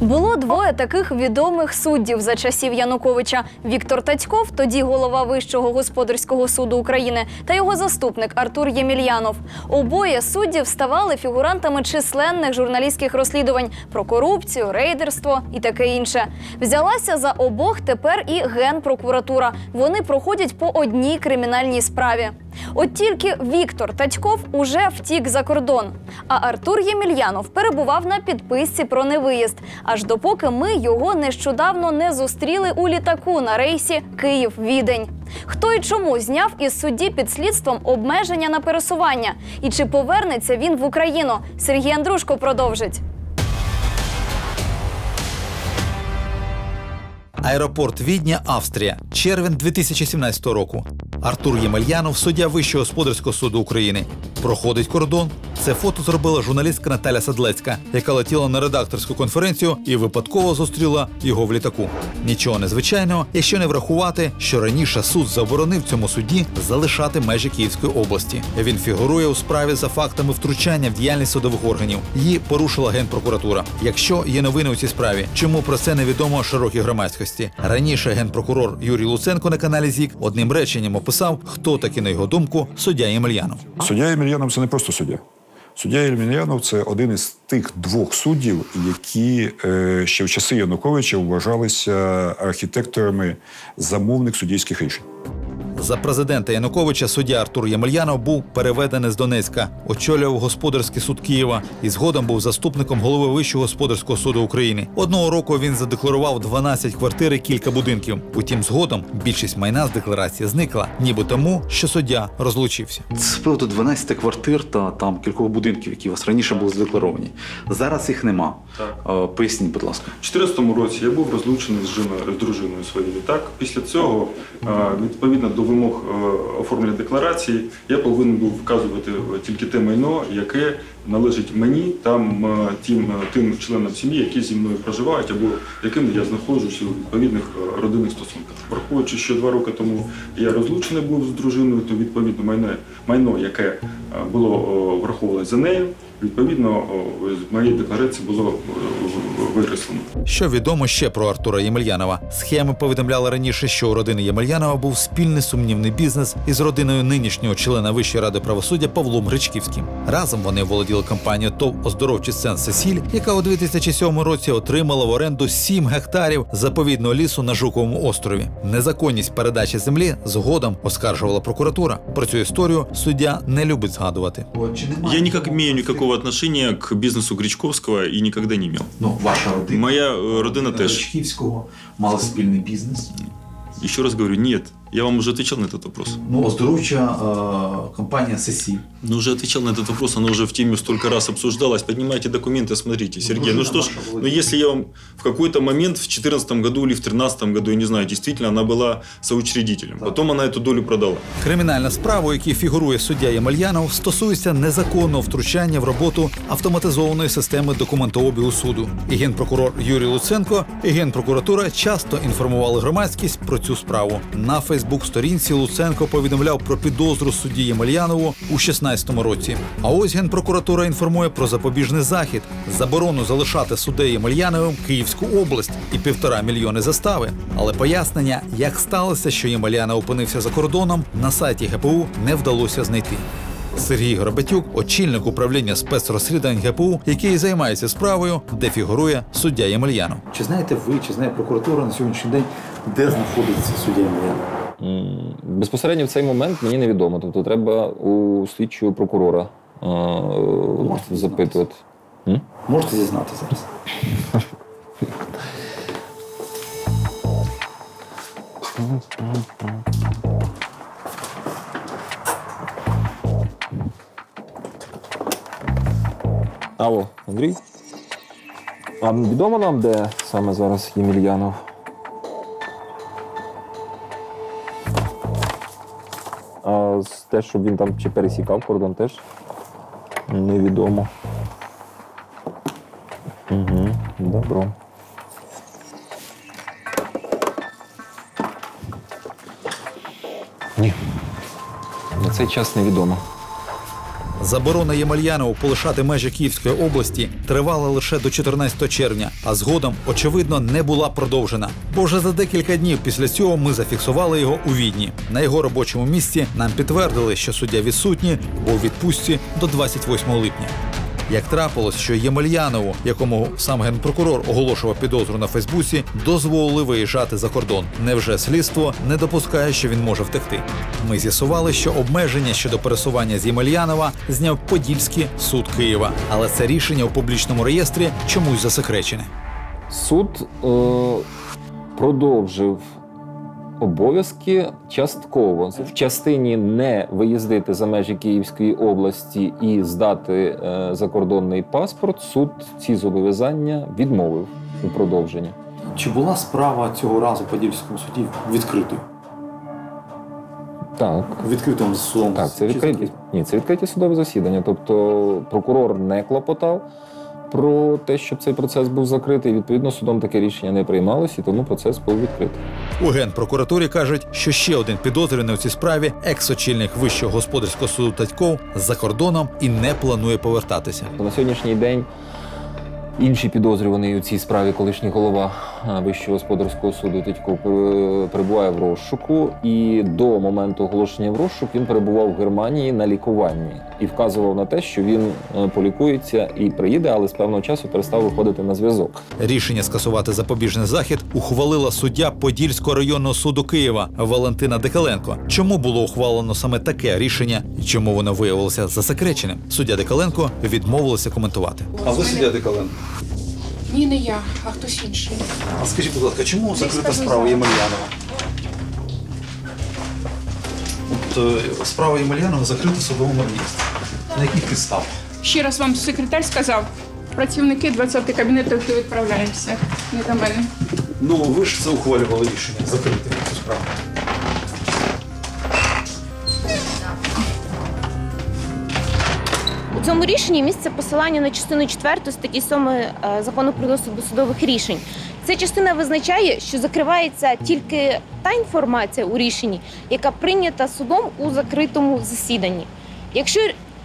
Було двоє таких відомих суддів за часів Януковича: Віктор Татьков, тоді голова Вищого господарського суду України, та його заступник Артур Ємельянов. Обоє суддів ставали фігурантами численних журналістських розслідувань про корупцію, рейдерство і таке інше. Взялася за обох тепер і генпрокуратура. Вони проходять по одній кримінальній справі. От тільки Віктор Татьков уже втік за кордон, а Артур Ємельянов перебував на підписці про невиїзд, аж допоки ми його нещодавно не зустріли у літаку на рейсі Київ-Відень. Хто і чому зняв із судді під слідством обмеження на пересування? І чи повернеться він в Україну? Сергій Андрушко продовжить. Аеропорт Відня, Австрія, червень 2017 року. Артур Ємельянов, суддя Вищого господарського суду України, проходить кордон. Це фото зробила журналістка Наталя Садлецька, яка летіла на редакторську конференцію і випадково зустріла його в літаку. Нічого незвичайного, якщо не врахувати, що раніше суд заборонив цьому судді залишати межі Київської області. Він фігурує у справі за фактами втручання в діяльність судових органів. Її порушила генпрокуратура. Якщо є новини у цій справі, чому про це невідомо широкій громадськості? Раніше генпрокурор Юрій Луценко на каналі ЗІК одним реченням описав, хто таки, на його думку, суддя Ємельянов. Суддя Ємельянов це не просто суддя. Суддя Ємельянов це один із тих двох суддів, які е, ще в часи Януковича вважалися архітекторами замовних суддівських рішень. За президента Януковича суддя Артур Ємельянов був переведений з Донецька, очолював господарський суд Києва і згодом був заступником голови Вищого господарського суду України. Одного року він задекларував 12 квартир і кілька будинків. Утім, згодом більшість майна з декларації зникла, ніби тому, що суддя розлучився. З приводу 12 квартир та там кількох будинків, які у вас раніше були задекларовані. Зараз їх нема. Е, Поясніть, будь ласка. У 2014 році я був розлучений з жіною з дружиною своєю. Так після цього, е, відповідно до вимог е, оформлення декларації, я повинен був вказувати е, тільки те майно, яке належить мені, там е, тим, тим членам сім'ї, які зі мною проживають, або якими я знаходжусь у відповідних родинних стосунках. Враховуючи, що два роки тому я розлучений був з дружиною, то відповідно майно, майно яке було о, враховувалось за нею. Відповідно, з моєї декларації було е, викреслено. Що відомо ще про Артура Ємельянова? Схеми повідомляли раніше, що у родини Ємельянова був спільний сумнівний бізнес із родиною нинішнього члена Вищої ради правосуддя Павлом Гречківським. Разом вони володіли компанією ТОВ оздоровчий центр Сесіль, яка у 2007 році отримала в оренду 7 гектарів заповідного лісу на Жуковому острові. Незаконність передачі землі згодом оскаржувала прокуратура. Про цю історію суддя не любить згадувати. Я никак имею никакого отношения к бизнесу Гречковского и никогда не имел. Ну, ваша родина. Моя э, родина теж. Гречківського мала спільний бізнес. Еще раз говорю, нет. Я вам уже отвечал на этот вопрос. Ну, оздоровча е, компанія Сесі. Ну, уже отвечал на этот вопрос, оно уже в теме столько раз обсуждалось. Поднимайте документы, смотрите, Сергей. Ну что ж, ну если я вам в какой-то момент в 2014 году или в 2013 году, я не знаю, действительно, она была соучредителем. Потом она эту долю продала. Кримінальна справа, у якій фігурує суддя Ємельянов, стосується незаконного втручання в роботу автоматизованої системи документообігу суду. І генпрокурор Юрій Луценко, і генпрокуратура часто інформували громадськість про цю справу. На Фейсбук-сторінці Луценко повідомляв про підозру судді Ємельянову у 16-му році. А ось генпрокуратура інформує про запобіжний захід, заборону залишати суддею Ємельяновим Київську область і півтора мільйони застави. Але пояснення, як сталося, що Ємельянов опинився за кордоном, на сайті ГПУ не вдалося знайти. Сергій Горбатюк, очільник управління спецрозслідувань ГПУ, який займається справою, де фігурує суддя Ємельянов. Чи знаєте ви, чи знає прокуратура на сьогоднішній день, де знаходиться суддя Ємельянов? Безпосередньо в цей момент мені невідомо. Тобто треба у слідчого прокурора е, запитувати. М? Можете зізнати зараз? Алло, Андрій? А відомо нам, де саме зараз Ємельянов? А те, щоб він там чи пересікав кордон, теж невідомо. Угу, добро. Ні. На цей час невідомо. Заборона Ємельянову полишати межі Київської області тривала лише до 14 червня, а згодом, очевидно, не була продовжена. Бо вже за декілька днів після цього ми зафіксували його у Відні. На його робочому місці нам підтвердили, що суддя відсутній, був у відпустці до 28 липня. Як трапилось, що Ємельянову, якому сам генпрокурор оголошував підозру на Фейсбуці, дозволили виїжджати за кордон. Невже слідство не допускає, що він може втекти? Ми з'ясували, що обмеження щодо пересування з Ємельянова зняв Подільський суд Києва, але це рішення у публічному реєстрі чомусь засекречене. Суд е, продовжив обов'язки частково в частині не виїздити за межі Київської області і здати е, закордонний паспорт. Суд ці зобов'язання відмовив у продовженні. Чи була справа цього разу в Подільському суді відкритою? Так. Відкритим судом? Так, це відкриті. Ні, це відкриті судове засідання. Тобто прокурор не клопотав про те, щоб цей процес був закритий. Відповідно, судом таке рішення не приймалось, і тому процес був відкритий. У генпрокуратурі кажуть, що ще один підозрюваний у цій справі, екс-очільник вищого господарського суду Татьков, за кордоном і не планує повертатися. На сьогоднішній день інший підозрюваний у цій справі, колишній голова Вищого господарського суду Титько пер- перебуває в розшуку, і до моменту оголошення в розшук він перебував в Германії на лікуванні і вказував на те, що він е, полікується і приїде, але з певного часу перестав виходити на зв'язок. Рішення скасувати запобіжний захід ухвалила суддя Подільського районного суду Києва Валентина Декаленко. Чому було ухвалено саме таке рішення і чому воно виявилося засекреченим? Суддя Декаленко відмовилася коментувати. А ви суддя Декаленко? Ні, не я, а хтось інший. А скажіть, будь ласка, чому закрита скажу справа. Ємельянова? От е, справа Ємельянова закрита в судовому місці. На яких підставах? Ще раз вам секретар сказав. Працівники 20 кабінету відправляємося. Не до мене. Ну, ви ж це ухвалювали рішення закрити цьому рішенні місце посилання на частину 4 статті 7 е, закону про доступ до судових рішень. Ця частина визначає, що закривається тільки та інформація у рішенні, яка прийнята судом у закритому засіданні. Якщо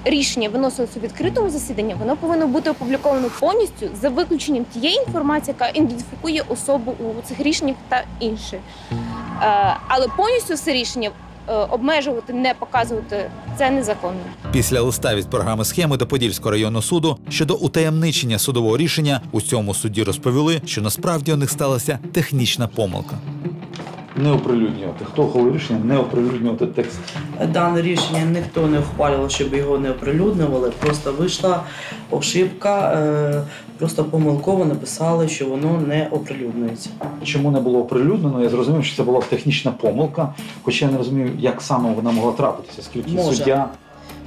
рішення виносилося у відкритому засіданні, воно повинно бути опубліковано повністю за виключенням тієї інформації, яка ідентифікує особу у цих рішеннях та інше. Е, Але повністю все рішення обмежувати, не показувати це незаконно. Після листа від програми схеми до Подільського районного суду щодо утаємничення судового рішення у цьому суді розповіли, що насправді у них сталася технічна помилка. Не оприлюднювати. Хто ухвалив рішення не оприлюднювати текст? Дане рішення ніхто не ухвалював, щоб його не оприлюднювали. Просто вийшла ошибка, е, просто помилково написали, що воно не оприлюднюється. Чому не було оприлюднено? Я зрозумів, що це була технічна помилка, хоча я не розумію, як саме вона могла трапитися, скільки Може. суддя.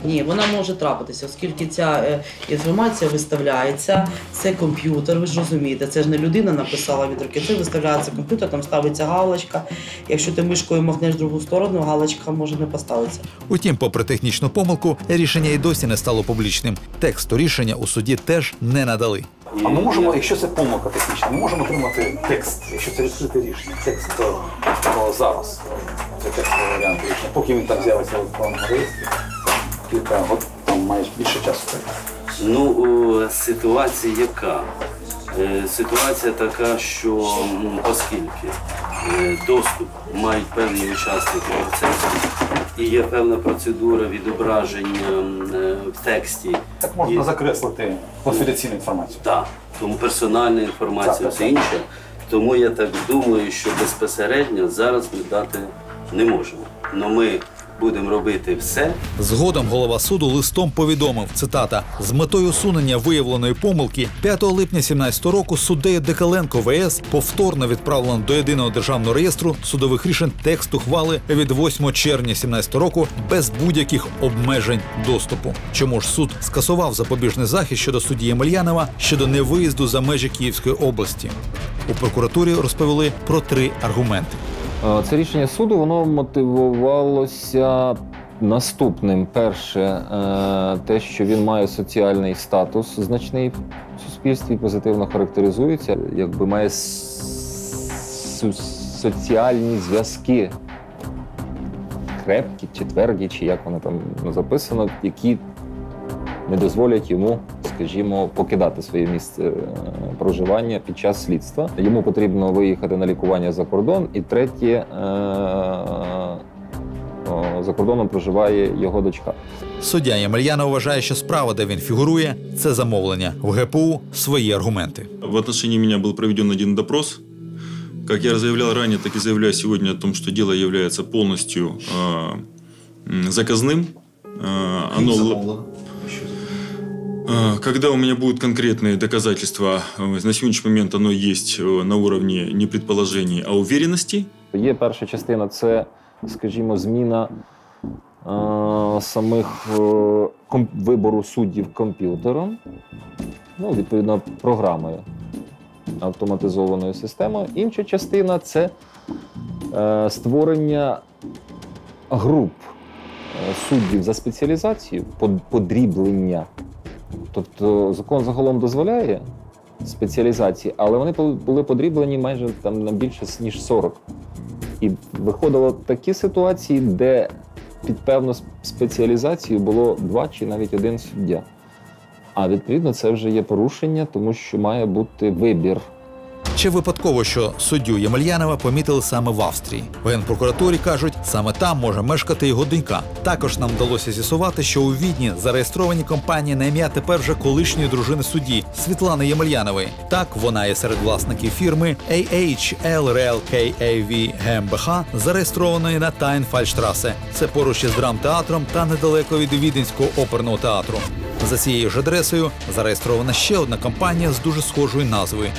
Ні, вона може трапитися, оскільки ця е, інформація виставляється, це комп'ютер, ви ж розумієте, це ж не людина написала від руки, це виставляється комп'ютер, там ставиться галочка. Якщо ти мишкою махнеш в другу сторону, галочка може не поставитися. Утім, попри технічну помилку, рішення і досі не стало публічним. Тексту рішення у суді теж не надали. А ми можемо, якщо це помилка технічна, ми можемо отримати текст, якщо це відкрите рішення. Текст то, то зараз. Це текстовий варіант рішення. Поки він там з'явиться в електронному реєстрі, кілька от там маєш більше часу. Ну, о, ситуація яка? Е, Ситуація така, що оскільки е, доступ мають певні учасники процесу і є певна процедура відображення е, в тексті. Так можна І- закреслити конфіденційну інформацію. Так, тому персональна інформація, все інше. Тому я так думаю, що безпосередньо зараз ми дати не можемо. Но ми будемо робити все, Згодом голова суду листом повідомив цитата з метою усунення виявленої помилки 5 липня 17 року суддею Декаленко ВС повторно відправлено до єдиного державного реєстру судових рішень текст ухвали від 8 червня 17 року без будь-яких обмежень доступу. Чому ж суд скасував запобіжний захід щодо судді Ємельянова щодо невиїзду за межі Київської області? У прокуратурі розповіли про три аргументи. Е, Це рішення суду воно мотивувалося наступним. Перше, е, те, що він має соціальний статус значний в суспільстві, позитивно характеризується, якби має соціальні зв'язки крепкі чи тверді, чи як воно там записано, які не дозволять йому, скажімо, покидати своє місце е, проживання під час слідства. Йому потрібно виїхати на лікування за кордон. І третє, е, о, за кордоном проживає його дочка. Суддя Ємельянов вважає, що справа, де він фігурує, це замовлення. В ГПУ свої аргументи. В отношении меня был проведен один допрос. Как я заявлял ранее, так и заявляю сегодня о том, что дело является полностью э, м, заказным. Э, оно, Э, Когда у меня будут конкретные доказательства, э, на сегодняшний момент оно есть э, на уровне не предположений, а уверенностей. Є перша частина це, скажімо, зміна е, самих е, ком- вибору суддів комп'ютером, ну, відповідно, програмою автоматизованою системою. Інша частина це е, створення груп е, суддів за спеціалізацією, под- подріблення. Тобто закон загалом дозволяє спеціалізації, але вони були- подріблені майже там на більше ніж 40. І виходило такі ситуації, де під певну спеціалізацію було два чи навіть один суддя. А відповідно це вже є порушення, тому що має бути вибір. Чи випадково, що суддю Ємельянова помітили саме в Австрії? В генпрокуратурі кажуть, саме там може мешкати його донька. Також нам вдалося з'ясувати, що у Відні зареєстровані компанії на ім'я тепер вже колишньої дружини судді Світлани Ємельянової. Так вона є серед власників фірми AHL Real KAV GmbH, зареєстрованої на Тайнфальштрасе. Це поруч із драмтеатром та недалеко від Віденського оперного театру. За цією ж адресою зареєстрована ще одна компанія з дуже схожою назвою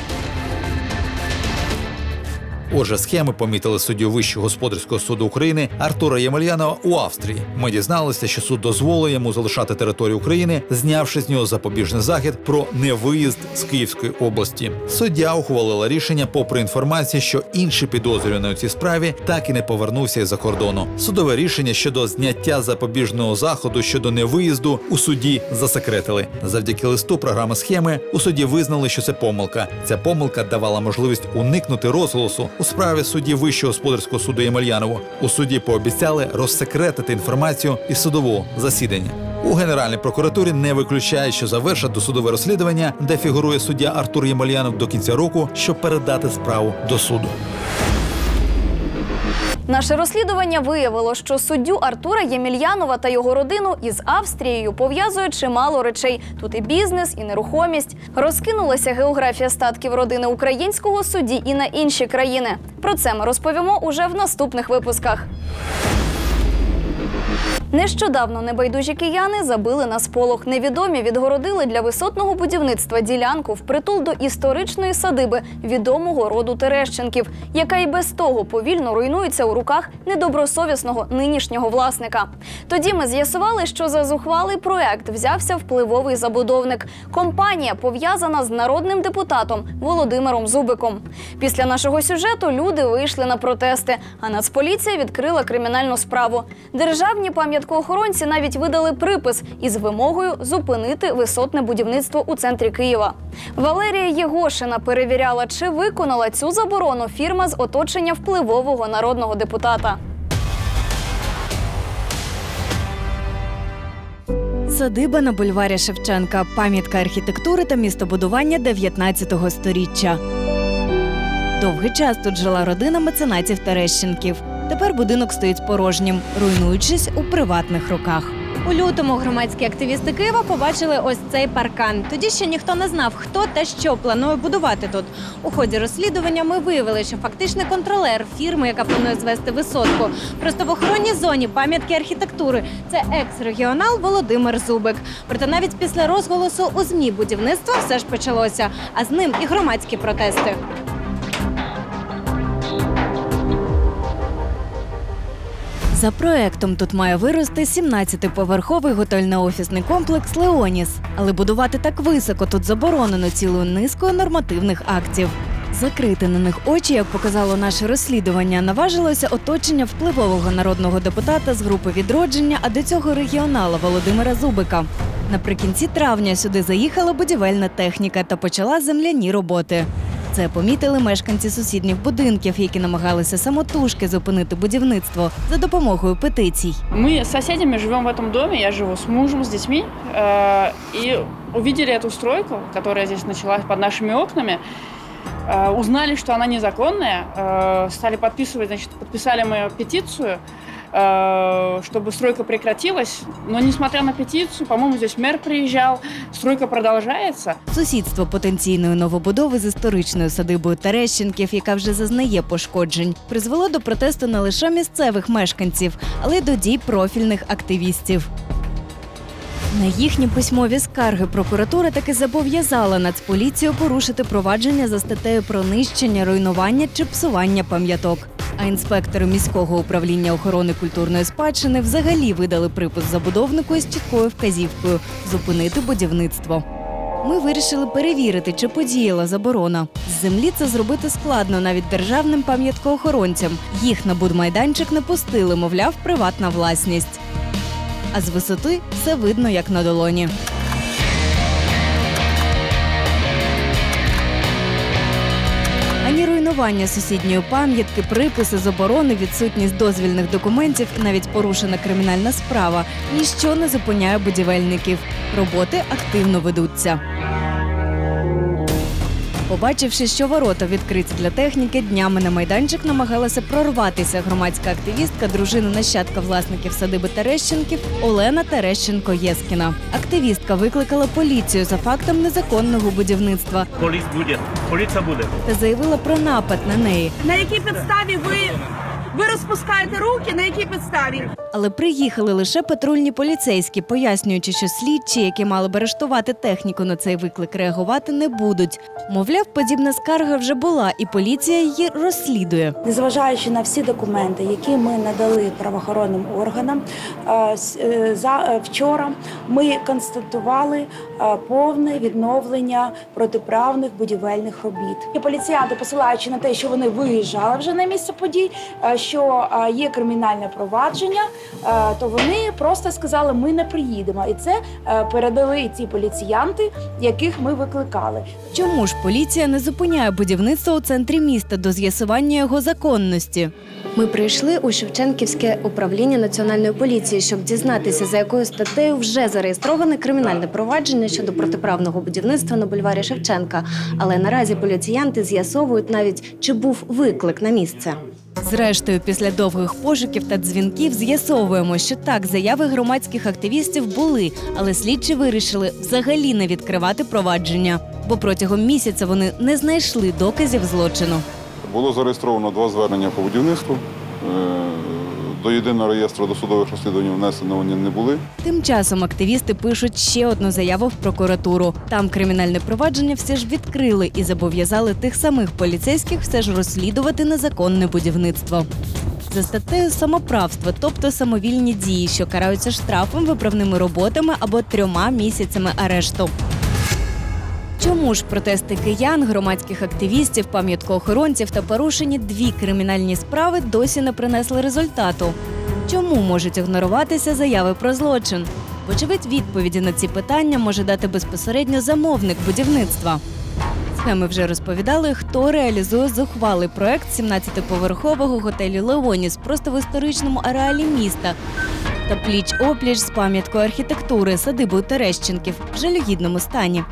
Отже, схеми помітили суддю Вищого господарського суду України Артура Ємельянова у Австрії. Ми дізналися, що суд дозволив йому залишати територію України, знявши з нього запобіжний захід про невиїзд з Київської області. Суддя ухвалила рішення, попри інформацію, що інший підозрюваний у цій справі так і не повернувся із-за кордону. Судове рішення щодо зняття запобіжного заходу щодо невиїзду у суді засекретили. Завдяки листу програми схеми у суді визнали, що це помилка. Ця помилка давала можливість уникнути розголосу у справі судді Вищого господарського суду Ємельянову. У суді пообіцяли розсекретити інформацію із судового засідання. У Генеральній прокуратурі не виключають, що завершать досудове розслідування, де фігурує суддя Артур Ємельянов до кінця року, щоб передати справу до суду. Наше розслідування виявило, що суддю Артура Ємельянова та його родину із Австрією пов'язує чимало речей. Тут і бізнес, і нерухомість. Розкинулася географія статків родини українського судді і на інші країни. Про це ми розповімо уже в наступних випусках. Нещодавно небайдужі кияни забили на сполох. Невідомі відгородили для висотного будівництва ділянку впритул до історичної садиби відомого роду Терещенків, яка і без того повільно руйнується у руках недобросовісного нинішнього власника. Тоді ми з'ясували, що за зухвалий проект взявся впливовий забудовник. Компанія пов'язана з народним депутатом Володимиром Зубиком. Після нашого сюжету люди вийшли на протести, а Нацполіція відкрила кримінальну справу. Державні пам'яткоохоронці навіть видали припис із вимогою зупинити висотне будівництво у центрі Києва. Валерія Єгошина перевіряла, чи виконала цю заборону фірма з оточення впливового народного депутата. Садиба на бульварі Шевченка, пам'ятка архітектури та містобудування 19 сторіччя. Довгий час тут жила родина меценатів Терещенків. Тепер будинок стоїть порожнім, руйнуючись у приватних руках. У лютому громадські активісти Києва побачили ось цей паркан. Тоді ще ніхто не знав, хто та що планує будувати тут. У ході розслідування ми виявили, що фактичний контролер фірми, яка планує звести висотку, просто в охоронній зоні пам'ятки архітектури. Це екс-регіонал Володимир Зубик. Проте навіть після розголосу у змі будівництво все ж почалося, а з ним і громадські протести. За проектом тут має вирости 17-поверховий готельно-офісний комплекс Леоніс. Але будувати так високо тут заборонено цілою низкою нормативних актів. Закрити на них очі, як показало наше розслідування, наважилося оточення впливового народного депутата з групи відродження, а до цього регіонала Володимира Зубика. Наприкінці травня сюди заїхала будівельна техніка та почала земляні роботи. Це помітили мешканці сусідніх будинків, які намагалися самотужки зупинити будівництво за допомогою петицій. Мы с соседями живем в этом доме, я живу с мужем, с детьми, э, и увидели эту стройку, которая здесь началась под нашими окнами, э, узнали, что она незаконная, э, стали подписывать, значит, подписали мы петицию, э, чтобы стройка прекратилась, но несмотря на петицию, по-моему, здесь мэр приезжал, стройка продолжается. Сусідство потенційної новобудови з історичною садибою Терещенків, яка вже зазнає пошкоджень, призвело до протесту не лише місцевих мешканців, але й до дій профільних активістів. На їхні письмові скарги прокуратура таки зобов'язала Нацполіцію порушити провадження за статтею про нищення, руйнування чи псування пам'яток. А інспектори міського управління охорони культурної спадщини взагалі видали припис забудовнику із чіткою вказівкою зупинити будівництво. Ми вирішили перевірити, чи подіяла заборона. З землі це зробити складно навіть державним пам'яткоохоронцям. Їх на будмайданчик не пустили, мовляв, приватна власність. А з висоти все видно як на долоні. Руйнування сусідньої пам'ятки, приписи заборони, відсутність дозвільних документів навіть порушена кримінальна справа ніщо не зупиняє будівельників. Роботи активно ведуться. Побачивши, що ворота відкриті для техніки, днями на майданчик намагалася прорватися громадська активістка, дружина нащадка власників садиби Терещенків Олена Терещенко Єскіна. Активістка викликала поліцію за фактом незаконного будівництва Поліс буде. Поліція буде. та заявила про напад на неї. На якій підставі ви, ви розпускаєте руки? На якій підставі? Але приїхали лише патрульні поліцейські, пояснюючи, що слідчі, які мали б арештувати техніку на цей виклик, реагувати не будуть. Мовляв, подібна скарга вже була, і поліція її розслідує. Незважаючи на всі документи, які ми надали правоохоронним органам, е, е, е, вчора ми констатували повне відновлення протиправних будівельних робіт. І поліціянти, посилаючи на те, що вони виїжджали вже на місце подій, що є кримінальне провадження, то вони просто сказали, ми не приїдемо. І це е, передали ці поліціянти, яких ми викликали. Чому ж поліція не зупиняє будівництво у центрі міста до з'ясування його законності? Ми прийшли у Шевченківське управління національної поліції, щоб дізнатися, за якою статтею вже зареєстроване кримінальне провадження щодо протиправного будівництва на бульварі Шевченка. Але наразі поліціянти з'ясовують навіть, чи був виклик на місце. Зрештою, після довгих пошуків та дзвінків з'ясовуємо, що так, заяви громадських активістів були, але слідчі вирішили взагалі не відкривати провадження, бо протягом місяця вони не знайшли доказів злочину. Було зареєстровано два звернення по будівництву. Е, До єдиного реєстру досудових розслідувань внесено вони не були. Тим часом активісти пишуть ще одну заяву в прокуратуру. Там кримінальне провадження все ж відкрили і зобов'язали тих самих поліцейських все ж розслідувати незаконне будівництво. За статтею самоправства, тобто самовільні дії, що караються штрафом, виправними роботами або трьома місяцями арешту. Чому ж протести киян, громадських активістів, пам'яткоохоронців та порушені дві кримінальні справи досі не принесли результату? Чому можуть ігноруватися заяви про злочин? Вочевидь, відповіді на ці питання може дати безпосередньо замовник будівництва. Схеми вже розповідали, хто реалізує зухвалий проект 17-поверхового готелю Леоніс просто в історичному ареалі міста та пліч опліч з пам'яткою архітектури садибою Терещенків в жалюгідному стані.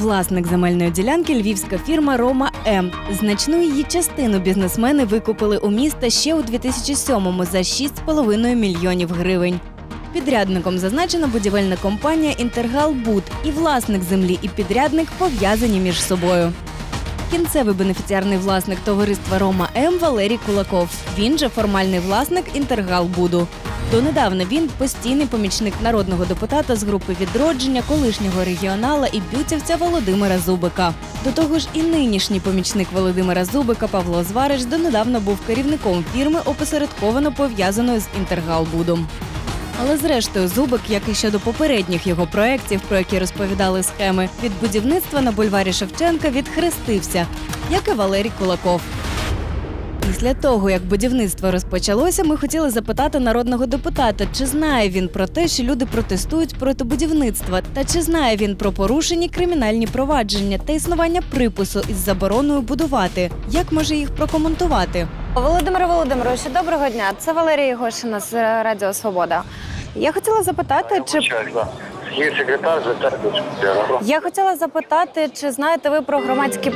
Власник земельної ділянки львівська фірма Рома М. Значну її частину бізнесмени викупили у міста ще у 2007-му за 6,5 мільйонів гривень. Підрядником зазначена будівельна компанія Інтергал Буд і власник землі і підрядник пов'язані між собою. Кінцевий бенефіціарний власник товариства Рома М Валерій Кулаков. Він же формальний власник Інтергалбуду. Донедавна він постійний помічник народного депутата з групи відродження, колишнього регіонала і бютівця Володимира Зубика. До того ж, і нинішній помічник Володимира Зубика Павло Зварич донедавна був керівником фірми, опосередковано пов'язаної з Інтергалбудом. Але зрештою, Зубик, як і щодо попередніх його проєктів, про які розповідали схеми, від будівництва на бульварі Шевченка відхрестився, як і Валерій Кулаков. Після того, як будівництво розпочалося, ми хотіли запитати народного депутата, чи знає він про те, що люди протестують проти будівництва, та чи знає він про порушені кримінальні провадження та існування припису із забороною будувати. Як може їх прокоментувати? Володимире Володимировичу, доброго дня. Це Валерія Гошина з Радіо Свобода. Я хотіла запитати, чи секретар, я хотіла запитати, чи знаєте ви про громадські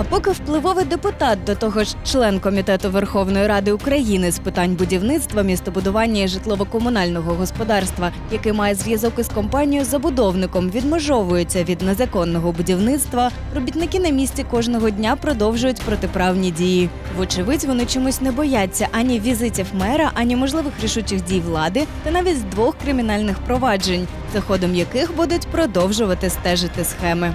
А поки впливовий депутат, до того ж член комітету Верховної Ради України з питань будівництва, містобудування і житлово-комунального господарства, який має зв'язок із компанією забудовником, відмежовується від незаконного будівництва. Робітники на місці кожного дня продовжують протиправні дії. Вочевидь, вони чомусь не бояться ані візитів мера, ані можливих рішучих дій влади, та навіть з двох кримінальних проваджень, за ходом яких будуть продовжувати стежити схеми.